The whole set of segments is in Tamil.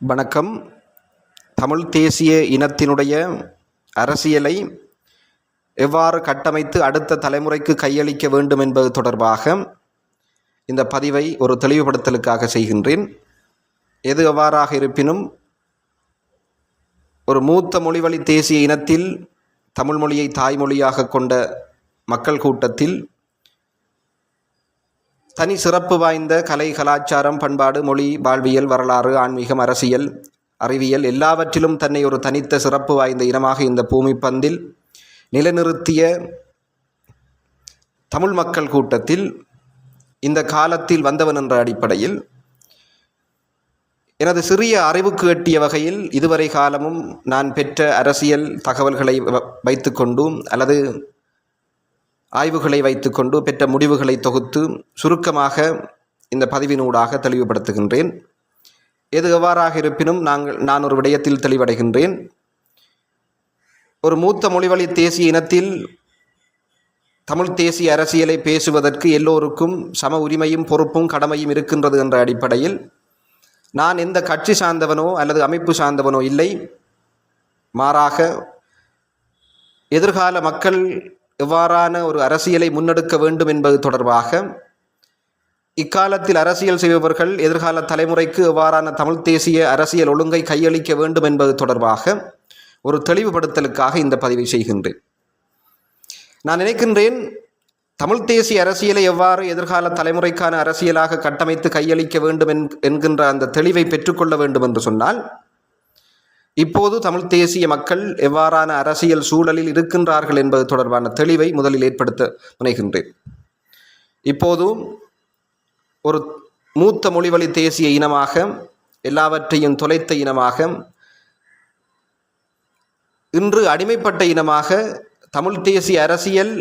வணக்கம். தமிழ் தேசிய இனத்தினுடைய அரசியலை எவ்வாறு கட்டமைத்து அடுத்த தலைமுறைக்கு கையளிக்க வேண்டும் என்பது தொடர்பாக இந்த பதிவை ஒரு தெளிவுபடுத்தலுக்காக செய்கின்றேன். எது எவ்வாறாக இருப்பினும் ஒரு மூத்த மொழிவழி தேசிய இனத்தில் தமிழ் மொழியை தாய்மொழியாக கொண்ட மக்கள் கூட்டத்தில் தனி சிறப்பு வாய்ந்த கலை கலாச்சாரம் பண்பாடு மொழி வாழ்வியல் வரலாறு ஆன்மீகம் அரசியல் அறிவியல் எல்லாவற்றிலும் தன்னை ஒரு தனித்த சிறப்பு வாய்ந்த இனமாக இந்த பூமி பந்தில் நிலைநிறுத்திய தமிழ் மக்கள் கூட்டத்தில் இந்த காலத்தில் வந்தவன் என்ற அடிப்படையில் எனது சிறிய அறிவுக்கு எட்டிய வகையில் இதுவரை காலமும் நான் பெற்ற அரசியல் தகவல்களை வ- அல்லது ஆய்வுகளை வைத்துக்கொண்டு பெற்ற முடிவுகளை தொகுத்து சுருக்கமாக இந்த பதிவினூடாக தெளிவுபடுத்துகின்றேன். எது எவ்வாறாக இருப்பினும் நாங்கள் நான் ஒரு விடயத்தில் தெளிவடைகின்றேன். ஒரு மூத்த மொழிவழி தேசிய இனத்தில் தமிழ் தேசிய அரசியலை பேசுவதற்கு எல்லோருக்கும் சம உரிமையும் பொறுப்பும் கடமையும் இருக்கின்றது என்ற அடிப்படையில் நான் எந்த கட்சி சார்ந்தவனோ அல்லது அமைப்பு சார்ந்தவனோ இல்லை. மாறாக எதிர்கால மக்கள் எவ்வாறான ஒரு அரசியலை முன்னெடுக்க வேண்டும் என்பது தொடர்பாக இக்காலத்தில் அரசியல் செய்பவர்கள் எதிர்கால தலைமுறைக்கு எவ்வாறான தமிழ் தேசிய அரசியல் ஒழுங்கை கையளிக்க வேண்டும் என்பது தொடர்பாக ஒரு தெளிவுபடுத்தலுக்காக இந்த பதிவை செய்கின்றேன். நான் நினைக்கின்றேன் தமிழ் தேசிய அரசியலை எவ்வாறு எதிர்கால தலைமுறைக்கான அரசியலாக கட்டமைத்து கையளிக்க வேண்டும் என்- என்கின்ற அந்த தெளிவை பெற்றுக்கொள்ள வேண்டும் என்று சொன்னால் இப்போது தமிழ் தேசிய மக்கள் எவ்வாறான அரசியல் சூழலில் இருக்கின்றார்கள் என்பது தொடர்பான தெளிவை முதலில் ஏற்படுத்த முனைகின்றேன். இப்போது ஒரு மூத்த மொழிவழி தேசிய இனமாக எல்லாவற்றையும் தொலைத்த இனமாக இன்று அடிமைப்பட்ட இனமாக தமிழ் தேசிய அரசியல்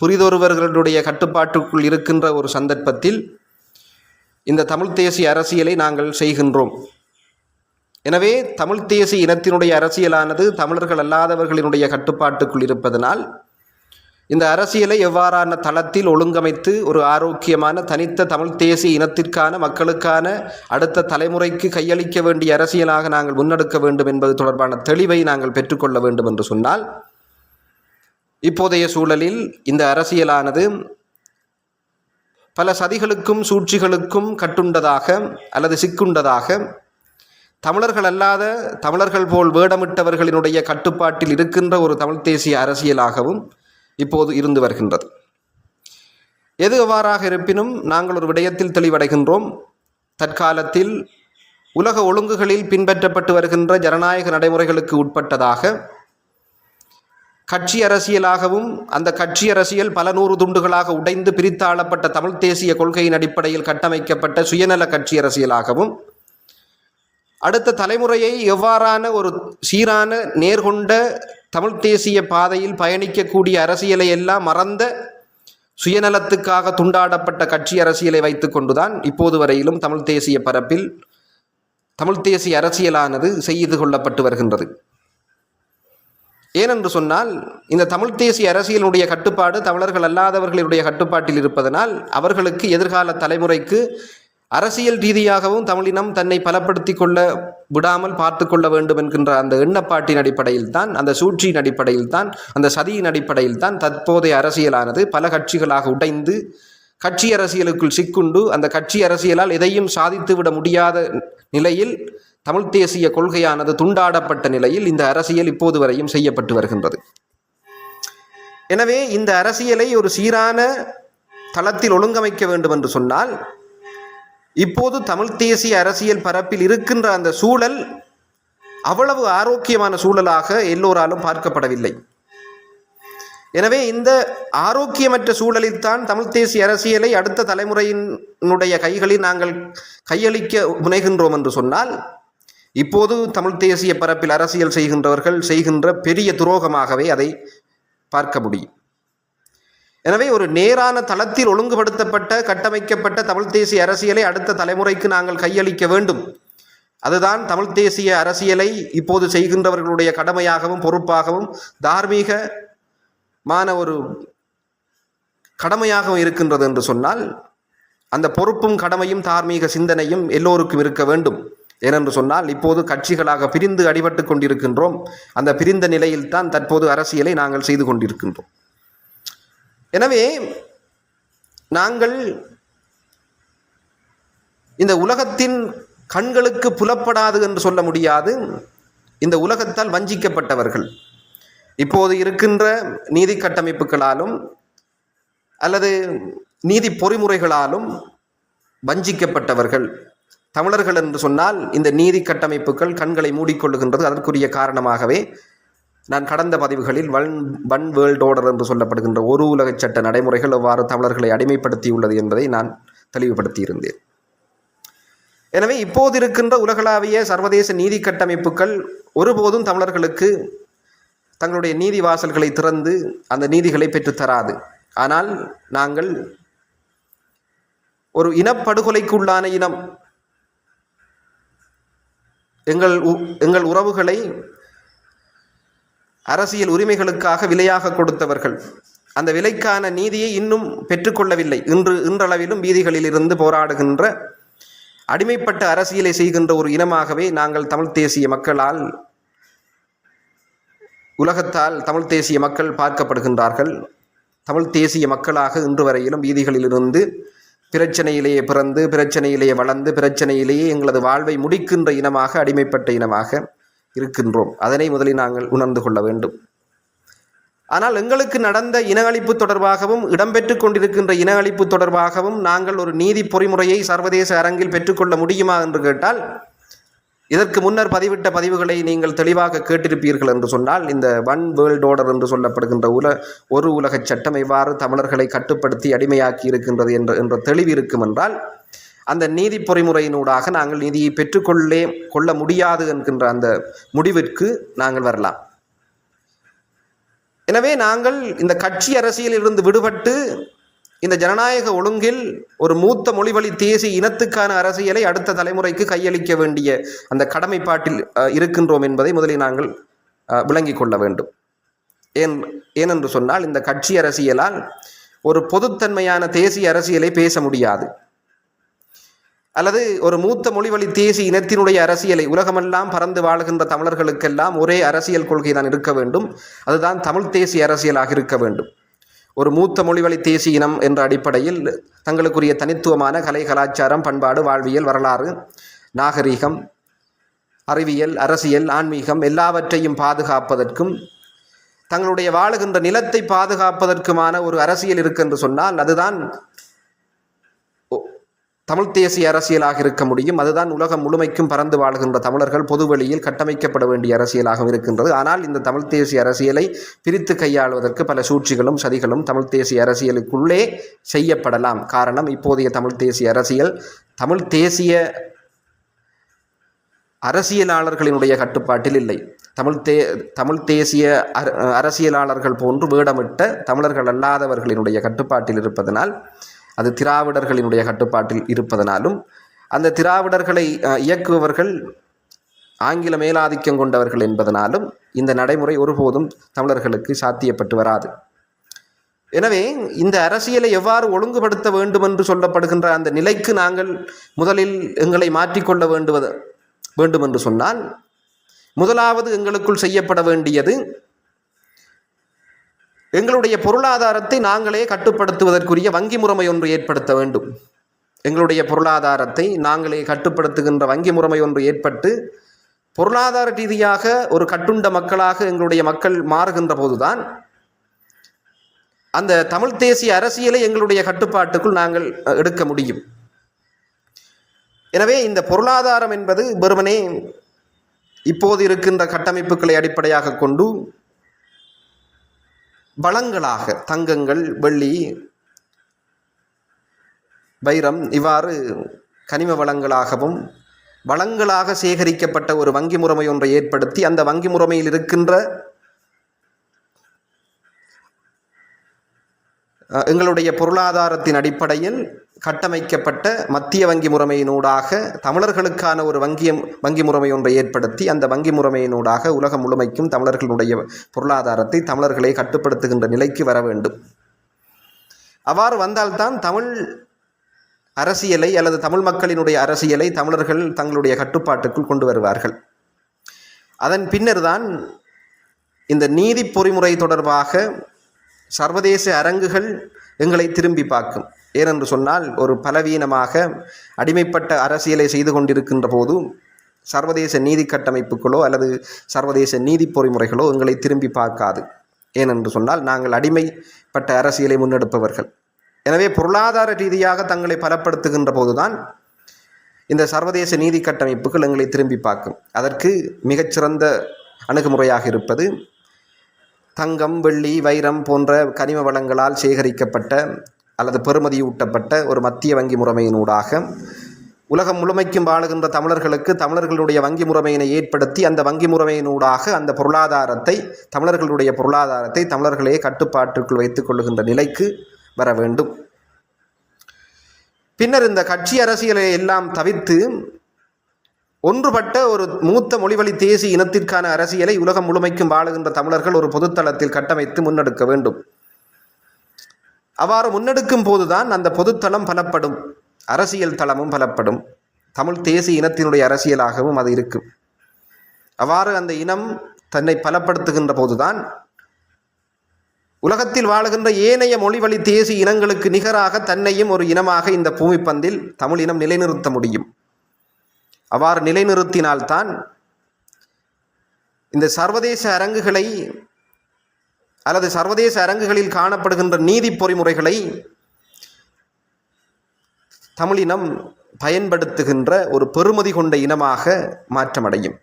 புரிதொருவர்களுடைய கட்டுப்பாட்டுக்குள் இருக்கின்ற ஒரு சந்தர்ப்பத்தில் இந்த தமிழ் தேசிய அரசியலை நாங்கள் செய்கின்றோம். எனவே தமிழ் தேசிய இனத்தினுடைய அரசியலானது தமிழர்கள் அல்லாதவர்களினுடைய கட்டுப்பாட்டுக்குள் இருப்பதனால் இந்த அரசியலை எவ்வாறான தளத்தில் ஒழுங்கமைத்து ஒரு ஆரோக்கியமான தனித்த தமிழ் தேசிய இனத்திற்கான மக்களுக்கான அடுத்த தலைமுறைக்கு கையளிக்க வேண்டிய அரசியலாக நாங்கள் முன்னெடுக்க வேண்டும் என்பது தொடர்பான தெளிவை நாங்கள் பெற்றுக்கொள்ள வேண்டும் என்று சொன்னால் இப்போதைய சூழலில் இந்த அரசியலானது பல சதிகளுக்கும் சூழ்ச்சிகளுக்கும் கட்டுண்டதாக அல்லது சிக்குண்டதாக தமிழர்கள் அல்லாத தமிழர்கள் போல் வேடமிட்டவர்களினுடைய கட்டுப்பாட்டில் இருக்கின்ற ஒரு தமிழ் தேசிய அரசியலாகவும் இப்போது இருந்து வருகின்றது. எது எவ்வாறாக இருப்பினும் நாங்கள் ஒரு விடயத்தில் தெளிவடைகின்றோம். தற்காலத்தில் உலக ஒழுங்குகளில் பின்பற்றப்பட்டு வருகின்ற ஜனநாயக நடைமுறைகளுக்கு உட்பட்டதாக கட்சி அரசியலாகவும் அந்த கட்சி அரசியல் பல நூறு துண்டுகளாக உடைந்து பிரித்தாளப்பட்ட தமிழ் தேசிய கொள்கையின் அடிப்படையில் கட்டமைக்கப்பட்ட சுயநல கட்சி அரசியலாகவும் அடுத்த தலைமுறையை எவ்வாறான ஒரு சீரான நேர்கொண்ட தமிழ் தேசிய பாதையில் பயணிக்கக்கூடிய அரசியலை எல்லாம் மறந்த சுயநலத்துக்காக துண்டாடப்பட்ட கட்சி அரசியலை வைத்துக்கொண்டுதான் இப்போது வரையிலும் தமிழ் தேசிய பரப்பில் தமிழ் தேசிய அரசியலானது செய்து கொள்ளப்பட்டு வருகின்றது. ஏனென்று சொன்னால் இந்த தமிழ் தேசிய அரசியலுடைய கட்டுப்பாடு தமிழர்கள் அல்லாதவர்களுடைய கட்டுப்பாட்டில் இருப்பதனால் அவர்களுக்கு எதிர்கால தலைமுறைக்கு அரசியல் ரீதியாகவும் தமிழினம் தன்னை பலப்படுத்தி கொள்ள விடாமல் பார்த்து கொள்ள வேண்டும் என்கின்ற அந்த எண்ணப்பாட்டின் அடிப்படையில் தான் அந்த சூழ்ச்சியின் அடிப்படையில் தான் அந்த சதியின் அடிப்படையில் தான் தற்போதைய அரசியலானது. பல கட்சிகளாக உடைந்து கட்சி அரசியலுக்குள் சிக்குண்டு அந்த கட்சி அரசியலால் எதையும் சாதித்து விட முடியாத நிலையில் தமிழ் தேசிய கொள்கையானது துண்டாடப்பட்ட நிலையில் இந்த அரசியல் இப்போது வரையும் செய்யப்பட்டு வருகின்றது. எனவே இந்த அரசியலை ஒரு சீரான தளத்தில் ஒழுங்கமைக்க வேண்டும் என்று சொன்னால் இப்போது தமிழ் தேசிய அரசியல் பரப்பில் இருக்கின்ற அந்த சூழல் அவ்வளவு ஆரோக்கியமான சூழலாக எல்லோராலும் பார்க்கப்படவில்லை. எனவே இந்த ஆரோக்கியமற்ற சூழலில்தான் தமிழ் தேசிய அரசியலை அடுத்த தலைமுறையினுடைய கைகளில் நாங்கள் கையளிக்க முனைகின்றோம் என்று சொன்னால் இப்போது தமிழ் தேசிய பரப்பில் அரசியல் செய்கின்றவர்கள் செய்கின்ற பெரிய துரோகமாகவே அதை பார்க்க முடியும். எனவே ஒரு நேரான தளத்தில் ஒழுங்குபடுத்தப்பட்ட கட்டமைக்கப்பட்ட தமிழ் தேசிய அரசியலை அடுத்த தலைமுறைக்கு நாங்கள் கையளிக்க வேண்டும். அதுதான் தமிழ் தேசிய அரசியலை இப்போது செய்கின்றவர்களுடைய கடமையாகவும் பொறுப்பாகவும் தார்மீகமான ஒரு கடமையாகவும் இருக்கின்றது என்று சொன்னால் அந்த பொறுப்பும் கடமையும் தார்மீக சிந்தனையும் எல்லோருக்கும் இருக்க வேண்டும். ஏனென்று சொன்னால் இப்போது கட்சிகளாக பிரிந்து அடிபட்டு கொண்டிருக்கின்றோம். அந்த பிரிந்த நிலையில்தான் தற்போது அரசியலை நாங்கள் செய்து கொண்டிருக்கின்றோம். எனவே நாங்கள் இந்த உலகத்தின் கண்களுக்கு புலப்படாது என்று சொல்ல முடியாது. இந்த உலகத்தால் வஞ்சிக்கப்பட்டவர்கள். இப்போது இருக்கின்ற நீதி கட்டமைப்புகளாலும் அல்லது நீதி பொறிமுறைகளாலும் வஞ்சிக்கப்பட்டவர்கள். தமிழர்கள் என்று சொன்னால் இந்த நீதி கட்டமைப்புகள் கண்களை மூடிக்கொள்ளுகின்றது அதற்குரிய காரணமாகவே நான் கடந்த பதிவுகளில் வன் வன் வேர்ல்ட் ஆர்டர் என்று சொல்லப்படுகின்ற ஒரு உலக சட்ட நடைமுறைகள் எவ்வாறு தமிழர்களை அடிமைப்படுத்தியுள்ளது என்பதை நான் தெளிவுபடுத்தியிருந்தேன். எனவே இப்போது இருக்கின்ற உலகளாவிய சர்வதேச நீதி கட்டமைப்புகள் ஒருபோதும் தமிழர்களுக்கு தங்களுடைய நீதி வாசல்களை திறந்து அந்த நீதிகளை பெற்றுத்தராது. ஆனால் நாங்கள் ஒரு இனப்படுகொலைக்குள்ளான இனம் எங்கள் உ- எங்கள் உறவுகளை அரசியல் உரிமைகளுக்காக விலையாக கொடுத்தவர்கள். அந்த விலைக்கான நீதியை இன்னும் பெற்றுக்கொள்ளவில்லை. இன்று இன்றளவிலும் வீதிகளில் இருந்து போராடுகின்ற அடிமைப்பட்ட அரசியலை செய்கின்ற ஒரு இனமாகவே நாங்கள் தமிழ் தேசிய மக்களால் உலகத்தால் தமிழ் தேசிய மக்கள் பார்க்கப்படுகின்றார்கள். தமிழ் தேசிய மக்களாக இன்று வரையிலும் வீதிகளிலிருந்து பிரச்சனையிலேயே பிறந்து பிரச்சனையிலேயே வளர்ந்து பிரச்சனையிலேயே எங்களது வாழ்வை முடிக்கின்ற இனமாக அடிமைப்பட்ட இனமாக இருக்கின்றோம். அதனை முதலில் நாங்கள் உணர்ந்து கொள்ள வேண்டும். ஆனால் எங்களுக்கு நடந்த இனஅழிப்பு தொடர்பாகவும் இடம்பெற்று கொண்டிருக்கின்ற இனஅழிப்பு தொடர்பாகவும் நாங்கள் ஒரு நீதி பொறிமுறையை சர்வதேச அரங்கில் பெற்றுக்கொள்ள முடியுமா என்று கேட்டால் இதற்கு முன்னர் பதிவிட்ட பதிவுகளை நீங்கள் தெளிவாக கேட்டிருப்பீர்கள் என்று சொன்னால் இந்த ஒன் வேர்ல்ட் ஆர்டர் என்று சொல்லப்படுகின்ற உல ஒரு உலக சட்டம் எவ்வாறு தமிழர்களை கட்டுப்படுத்தி அடிமையாக்கி இருக்கின்றது என்ற என்ற தெளிவு இருக்கும் என்றால் அந்த நீதி பொறிமுறையினூடாக நாங்கள் நீதியை பெற்றுக்கொள்ளே கொள்ள முடியாது என்கின்ற அந்த முடிவிற்கு நாங்கள் வரலாம். எனவே நாங்கள் இந்த கட்சி அரசியலில் இருந்து விடுபட்டு இந்த ஜனநாயக ஒழுங்கில் ஒரு மூத்த மொழிவழி தேசிய இனத்துக்கான அரசியலை அடுத்த தலைமுறைக்கு கையளிக்க வேண்டிய அந்த கடமைப்பாட்டில் இருக்கின்றோம் என்பதை முதலில் நாங்கள் விளங்கிக் கொள்ள வேண்டும். ஏன் ஏனென்று சொன்னால் இந்த கட்சி அரசியலால் ஒரு பொதுத்தன்மையான தேசிய அரசியலை பேச முடியாது. அல்லது ஒரு மூத்த மொழிவழி தேசிய இனத்தினுடைய அரசியலை உலகமெல்லாம் பறந்து வாழுகின்ற தமிழர்களுக்கெல்லாம் ஒரே அரசியல் கொள்கை தான் இருக்க வேண்டும். அதுதான் தமிழ் தேசிய அரசியலாக இருக்க வேண்டும். ஒரு மூத்த மொழிவழி தேசிய இனம் என்ற அடிப்படையில் தங்களுக்குரிய தனித்துவமான கலை கலாச்சாரம் பண்பாடு வாழ்வியல் வரலாறு நாகரீகம் அறிவியல் அரசியல் ஆன்மீகம் எல்லாவற்றையும் பாதுகாப்பதற்கும் தங்களுடைய வாழுகின்ற நிலத்தை பாதுகாப்பதற்குமான ஒரு அரசியல் இருக்கு என்று சொன்னால் அதுதான் தமிழ் தேசிய அரசியலாக இருக்க முடியும். அதுதான் உலகம் முழுமைக்கும் பறந்து வாழ்கின்ற தமிழர்கள். பொதுவெளியில் கட்டமைக்கப்பட வேண்டிய அரசியலாகவும் இருக்கின்றது. ஆனால் இந்த தமிழ் தேசிய அரசியலை பிரித்து கையாளுவதற்கு பல சூழ்ச்சிகளும் சதிகளும் தமிழ் தேசிய அரசியலுக்குள்ளே செய்யப்படலாம். காரணம் இப்போதைய தமிழ் தேசிய அரசியல் தமிழ் தேசிய அரசியலாளர்களினுடைய கட்டுப்பாட்டில் இல்லை. தமிழ் தே தமிழ் தேசிய அர- அரசியலாளர்கள் போன்று வேடமிட்ட தமிழர்கள் அல்லாதவர்களினுடைய கட்டுப்பாட்டில் இருப்பதனால் அது திராவிடர்களினுடைய கட்டுப்பாட்டில் இருப்பதனாலும் அந்த திராவிடர்களை இயக்குபவர்கள் ஆங்கில மேலாதிக்கம் கொண்டவர்கள் என்பதனாலும் இந்த நடைமுறை ஒருபோதும் தமிழர்களுக்கு சாத்தியப்பட்டு வராது. எனவே இந்த அரசியலை எவ்வாறு ஒழுங்குபடுத்த வேண்டும் என்று சொல்லப்படுகின்ற அந்த நிலைக்கு நாங்கள் முதலில் எங்களை மாற்றிக்கொள்ள வேண்டுவது வேண்டும் என்று சொன்னால் முதலாவது எங்களுக்குள் செய்யப்பட வேண்டியது எங்களுடைய பொருளாதாரத்தை நாங்களே கட்டுப்படுத்துவதற்குரிய வங்கி முறைமை ஒன்று ஏற்படுத்த வேண்டும். எங்களுடைய பொருளாதாரத்தை நாங்களே கட்டுப்படுத்துகின்ற வங்கி முறைமை ஒன்று ஏற்பட்டு பொருளாதார ரீதியாக ஒரு கட்டுண்ட மக்களாக எங்களுடைய மக்கள் மாறுகின்ற போதுதான் அந்த தமிழ் தேசிய அரசியலை எங்களுடைய கட்டுப்பாட்டுக்குள் நாங்கள் எடுக்க முடியும். எனவே இந்த பொருளாதாரம் என்பது வெறுமனே இப்போது இருக்கின்ற கட்டமைப்புகளை அடிப்படையாக கொண்டு வளங்களாக தங்கங்கள் வெள்ளி வைரம் இவ்வாறு கனிம வளங்களாகவும் வளங்களாக சேகரிக்கப்பட்ட ஒரு வங்கி முறைமை ஒன்றை ஏற்படுத்தி அந்த வங்கி முறைமையில் இருக்கின்ற எங்களுடைய பொருளாதாரத்தின் அடிப்படையில் கட்டமைக்கப்பட்ட மத்திய வங்கி முறைமையினூடாக தமிழர்களுக்கான ஒரு வங்கியம் வங்கி முறைமை ஒன்றை ஏற்படுத்தி அந்த வங்கி முறைமையினூடாக உலகம் முழுமைக்கும் தமிழர்களுடைய பொருளாதாரத்தை தமிழர்களை கட்டுப்படுத்துகின்ற நிலைக்கு வர வேண்டும். அவ்வாறு வந்தால்தான் தமிழ் அரசியலை அல்லது தமிழ் மக்களினுடைய அரசியலை தமிழர்கள் தங்களுடைய கட்டுப்பாட்டுக்குள் கொண்டு வருவார்கள். அதன் பின்னர்தான் இந்த நீதி பொறிமுறை தொடர்பாக சர்வதேச அரங்குகள் எங்களை திரும்பி பார்க்கும். ஏனென்று சொன்னால் ஒரு பலவீனமாக அடிமைப்பட்ட அரசியலை செய்து கொண்டிருக்கின்ற போது சர்வதேச நீதி கட்டமைப்புகளோ அல்லது சர்வதேச நீதி பொறிமுறைகளோ எங்களை திரும்பி பார்க்காது. ஏனென்று சொன்னால் நாங்கள் அடிமைப்பட்ட அரசியலை முன்னெடுப்பவர்கள். எனவே பொருளாதார ரீதியாக தங்களை பலப்படுத்துகின்ற போதுதான் இந்த சர்வதேச நீதி கட்டமைப்புகள் எங்களை திரும்பி பார்க்கும். அதற்கு மிகச்சிறந்த அணுகுமுறையாக இருப்பது தங்கம் வெள்ளி வைரம் போன்ற கனிம வளங்களால் சேகரிக்கப்பட்ட அல்லது பெறுமதியூட்டப்பட்ட ஒரு மத்திய வங்கி முறைமையினூடாக உலகம் முழுமைக்கும் வாழுகின்ற தமிழர்களுக்கு தமிழர்களுடைய வங்கி முறைமையினை ஏற்படுத்தி அந்த வங்கி முறைமையினூடாக அந்த பொருளாதாரத்தை தமிழர்களுடைய பொருளாதாரத்தை தமிழர்களே கட்டுப்பாட்டுக்குள் வைத்துக் கொள்ளுகின்ற நிலைக்கு வர வேண்டும். பின்னர் இந்த கட்சி அரசியலை எல்லாம் தவிர்த்து ஒன்றுபட்ட ஒரு மூத்த மொழிவழி தேசிய இனத்திற்கான அரசியலை உலகம் முழுமைக்கும் வாழுகின்ற தமிழர்கள் ஒரு பொதுத்தளத்தில் கட்டமைத்து முன்னெடுக்க வேண்டும். அவ்வாறு முன்னெடுக்கும் போதுதான் அந்த பொதுத்தளம் பலப்படும். அரசியல் தளமும் பலப்படும். தமிழ் தேசிய இனத்தினுடைய அரசியலாகவும் அது இருக்கும். அவ்வாறு அந்த இனம் தன்னை பலப்படுத்துகின்ற போதுதான் உலகத்தில் வாழுகின்ற ஏனைய மொழிவழி தேசிய இனங்களுக்கு நிகராக தன்னையும் ஒரு இனமாக இந்த பூமிப்பந்தில் தமிழ் இனம் நிலைநிறுத்த முடியும். அவ்வாறு நிலைநிறுத்தினால்தான் இந்த சர்வதேச அரங்குகளை அல்லது சர்வதேச அரங்குகளில் காணப்படுகின்ற நீதி பொறிமுறைகளை தமிழினம் பயன்படுத்துகின்ற ஒரு பெருமதி கொண்ட இனமாக மாற்றமடையும்.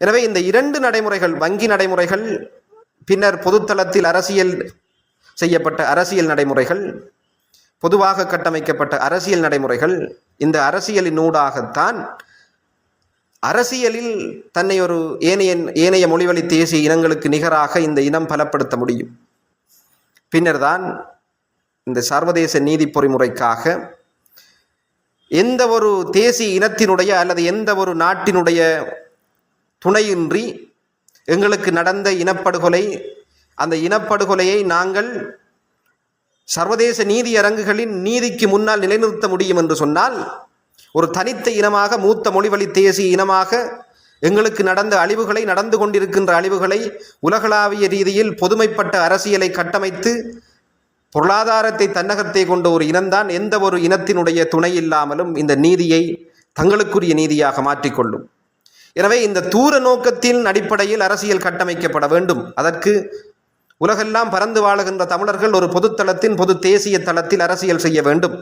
எனவே இந்த இரண்டு நடைமுறைகள் வங்கி நடைமுறைகள் பின்னர் பொதுத்தளத்தில் அரசியல் செய்யப்பட்ட அரசியல் நடைமுறைகள் பொதுவாக கட்டமைக்கப்பட்ட அரசியல் நடைமுறைகள் இந்த அரசியலினூடாகத்தான் அரசியலில் தன்னை ஒரு ஏனைய ஏனைய மொழிவழி தேசிய இனங்களுக்கு நிகராக இந்த இனம் பலப்படுத்த முடியும். பின்னர்தான் இந்த சர்வதேச நீதி பொறிமுறைக்காக எந்த ஒரு தேசிய இனத்தினுடைய அல்லது எந்த ஒரு நாட்டினுடைய துணையின்றி எங்களுக்கு நடந்த இனப்படுகொலை அந்த இனப்படுகொலையை நாங்கள் சர்வதேச நீதி அரங்குகளின் நீதிக்கு முன்னால் நிலைநிறுத்த முடியும் என்று சொன்னால் ஒரு தனித்த இனமாக மூத்த மொழிவழி தேசிய இனமாக எங்களுக்கு நடந்த அழிவுகளை நடந்து கொண்டிருக்கின்ற அழிவுகளை உலகளாவிய ரீதியில் பொதுமைப்பட்ட அரசியலை கட்டமைத்து பொருளாதாரத்தை தன்னகத்தை கொண்ட ஒரு இனம்தான் எந்த ஒரு இனத்தினுடைய துணை இல்லாமலும் இந்த நீதியை தங்களுக்குரிய நீதியாக மாற்றிக்கொள்ளும். எனவே இந்த தூர நோக்கத்தின் அடிப்படையில் அரசியல் கட்டமைக்கப்பட வேண்டும். அதற்கு உலகெல்லாம் பறந்து வாழுகின்ற தமிழர்கள் ஒரு பொதுத்தளத்தின் பொது தேசிய தளத்தில் அரசியல் செய்ய வேண்டும்.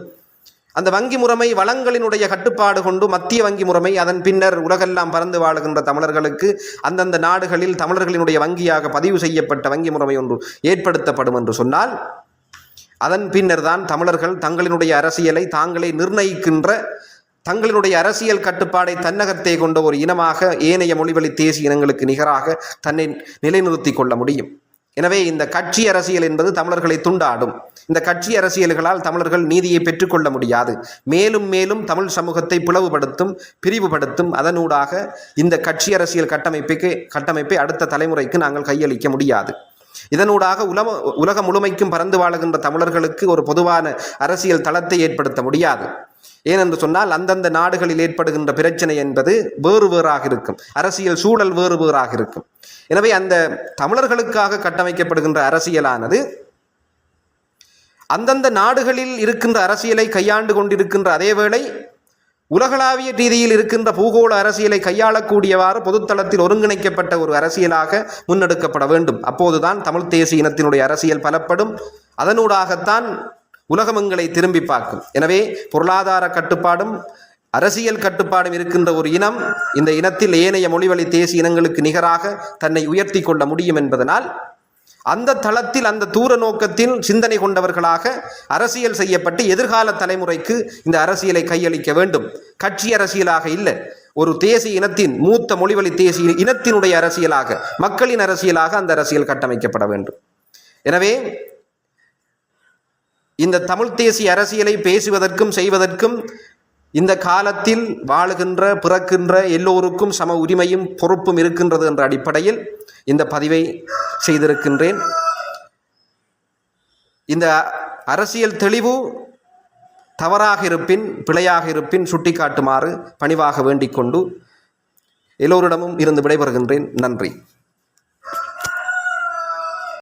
அந்த வங்கி முறைமை வளங்களினுடைய கட்டுப்பாடு கொண்டு மத்திய வங்கி முறைமை அதன் பின்னர் உலகெல்லாம் பறந்து வாழுகின்ற தமிழர்களுக்கு அந்தந்த நாடுகளில் தமிழர்களினுடைய வங்கியாக பதிவு செய்யப்பட்ட வங்கி முறைமை ஒன்று ஏற்படுத்தப்படும் என்று சொன்னால் அதன் பின்னர் தான் தமிழர்கள் தங்களினுடைய அரசியலை தாங்களே நிர்ணயிக்கின்ற தங்களினுடைய அரசியல் கட்டுப்பாடை தன்னகத்தை கொண்ட ஒரு இனமாக ஏனைய மொழிவழி தேசிய இனங்களுக்கு நிகராக தன்னை நிலைநிறுத்தி கொள்ள முடியும். எனவே இந்த கட்சி அரசியல் என்பது தமிழர்களை துண்டாடும். இந்த கட்சி அரசியல்களால் தமிழர்கள் நீதியை பெற்றுக்கொள்ள முடியாது. மேலும் மேலும் தமிழ் சமூகத்தை பிளவுபடுத்தும் பிரிவுபடுத்தும் அதனூடாக இந்த கட்சி அரசியல் கட்டமைப்புக்கு கட்டமைப்பை அடுத்த தலைமுறைக்கு நாங்கள் கையளிக்க முடியாது. இதனூடாக உலக உலகம் முழுமைக்கும் பறந்து வாழுகின்ற தமிழர்களுக்கு ஒரு பொதுவான அரசியல் தளத்தை ஏற்படுத்த முடியாது. ஏனென்று சொன்னால் அந்தந்த நாடுகளில் ஏற்படுகின்ற பிரச்சனை என்பது வேறு வேறாக இருக்கும். அரசியல் சூழல் வேறு வேறாக இருக்கும். எனவே அந்த தமிழர்களுக்காக கட்டமைக்கப்படுகின்ற அரசியலானது அந்தந்த நாடுகளில் இருக்கின்ற அரசியலை கையாண்டு கொண்டிருக்கின்ற அதேவேளை உலகளாவிய ரீதியில் இருக்கின்ற பூகோள அரசியலை கையாளக்கூடியவாறு பொதுத்தளத்தில் ஒருங்கிணைக்கப்பட்ட ஒரு அரசியலாக முன்னெடுக்கப்பட வேண்டும். அப்போதுதான் தமிழ் தேசிய இனத்தினுடைய அரசியல் பலப்படும். அதனூடாகத்தான் உலகமங்களை திரும்பி பார்க்கும். எனவே பொருளாதார கட்டுப்பாடும் அரசியல் கட்டுப்பாடும் இருக்கின்ற ஒரு இனம் இந்த இனத்தில் ஏனைய மொழிவழி தேசிய இனங்களுக்கு நிகராக தன்னை உயர்த்தி கொள்ள முடியும் என்பதனால் அந்த தளத்தில் அந்த தூர நோக்கத்தில் சிந்தனை கொண்டவர்களாக அரசியல் செய்யப்பட்டு எதிர்கால தலைமுறைக்கு இந்த அரசியலை கையளிக்க வேண்டும். கட்சி அரசியலாக இல்லை ஒரு தேசிய இனத்தின் மூத்த மொழிவழி தேசிய இனத்தினுடைய அரசியலாக மக்களின் அரசியலாக அந்த அரசியல் கட்டமைக்கப்பட வேண்டும். எனவே இந்த தமிழ் தேசிய அரசியலை பேசுவதற்கும் செய்வதற்கும் இந்த காலத்தில் வாழுகின்ற பிறக்கின்ற எல்லோருக்கும் சம உரிமையும் பொறுப்பும் இருக்கின்றது என்ற அடிப்படையில் இந்த பதிவை செய்திருக்கின்றேன். இந்த அரசியல் தெளிவு தவறாக இருப்பின் பிழையாக இருப்பின் சுட்டிக்காட்டுமாறு பணிவாக வேண்டிக் கொண்டு எல்லோரிடமும் இருந்து விடைபெறுகின்றேன். நன்றி.